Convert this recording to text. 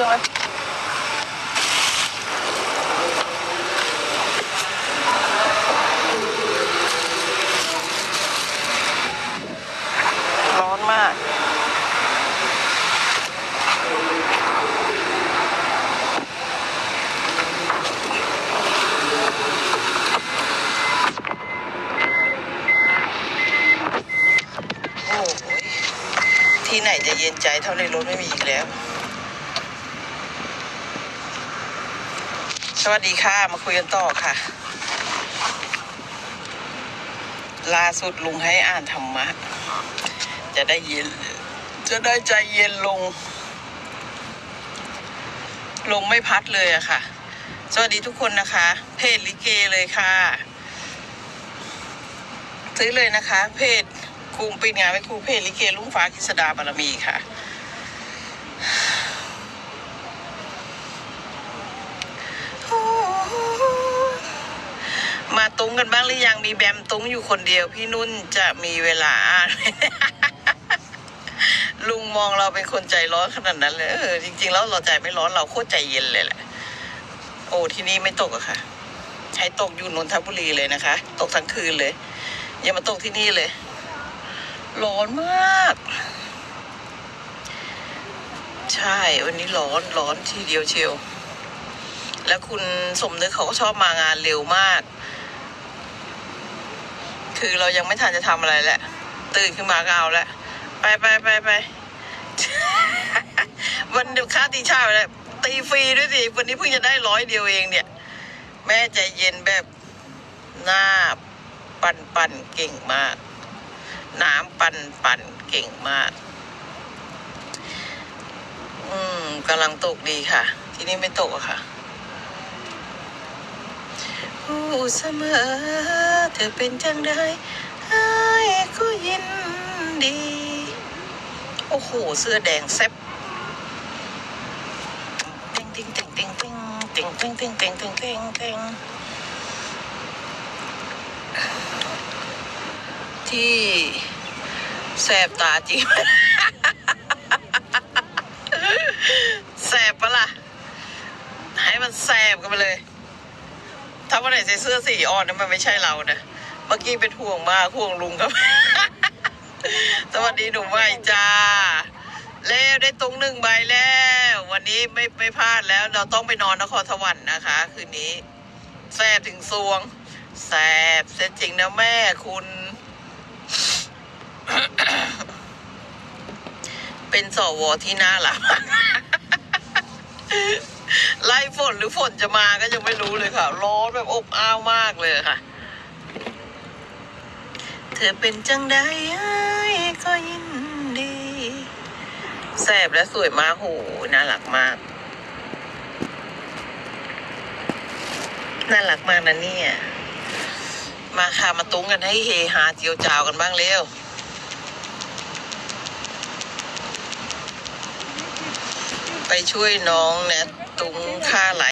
เลยร้อนมาก โอ้โหที่ไหนจะเย็นใจเท่าในรถไม่มีอีกแล้ว สวัสดีค่ะ มาคุยกันต่อค่ะ ล่าสุดลุงให้อ่านธรรมะ จะได้เย็น จะได้ใจเย็นลง ลงไม่พัดเลยอะค่ะ สวัสดีทุกคนนะคะ เพจลิเกเลยค่ะ ซื้อเลยนะคะ เพจครูปิดงานไว้ครูเพจลิเกลุงฟ้ากิษดาบารมีค่ะ มาตุ้งกันบ้างหรือยังมีแบมตุ้งอยู่คนเดียว พี่นุ่นจะมีเวลา ลุงมองเราเป็นคนใจร้อนขนาดนั้นเลยเออจริง ๆ แล้วเราใจไม่ร้อนเราโคตรใจเย็นเลยแหละ โอ้ที่นี่ไม่ตกอะค่ะให้ตกอยู่นนทบุรีเลยนะคะ ตกทั้งคืนเลย อย่ามาตกที่นี่เลย ร้อนมาก ใช่ วันนี้ร้อนร้อนทีเดียวเชียวแล้วคุณสมนึกเขาก็ชอบมางานเร็วมาก คือเรายังไม่ทันจะทำอะไรแหละ ตื่นขึ้นมาก็เอาแล้วไปไปไปไปวันเดียวค่าตีชาไปแล้วตีฟรีด้วยสิวันนี้เพิ่งจะได้ร้อยเดียวเองเนี่ย แม่ใจเย็นแบบหน้าปันปันเก่งมากน้ำปันปันเก่งมาก อืมกำลังตกดีค่ะ ที่นี่ไม่ตกอะค่ะ เสมอ เธอเป็นจังไดให้ก็ยินดี โอ้โห เสื้อแดงแซ่บต็งต็งต็งต็งต็งต็งต็งต็งต็งต็งต็งต็งที่แสบตาจริงแสบปะล่ะ ให้มันแสบกันไปเลย ถ้าวันไหนใส่เสื้อสีอ่อนนั้นมันไม่ใช่เรานะเมื่อกี้เป็นห่วงมากห่วงลุงครับ สวัสดีหนุ่มใหม่จ้าแล้วได้ตรงหนึ่งใบแล้ว วันนี้ไม่ไม่พลาดแล้ว เราต้องไปนอนนครสวรรค์นะคะ คืนนี้แสบถึงซวงแสบเสียจริงนะแม่คุณ เป็นสวที่น่ารัก ไล่ฝนหรือฝนจะมาก็ยังไม่รู้เลยค่ะ ร้อนแบบอบอ้าวมากเลยค่ะ เธอเป็นจังได้ก็ยินดีแสบและสวยมากโหน่ารักมาก น่ารักมากนะเนี่ย มาค่ะมาตุ้งกันให้เฮฮาเจียวจาวกันบ้างเร็วไปช่วยน้องเนี่ย ตุ้งค่าไหล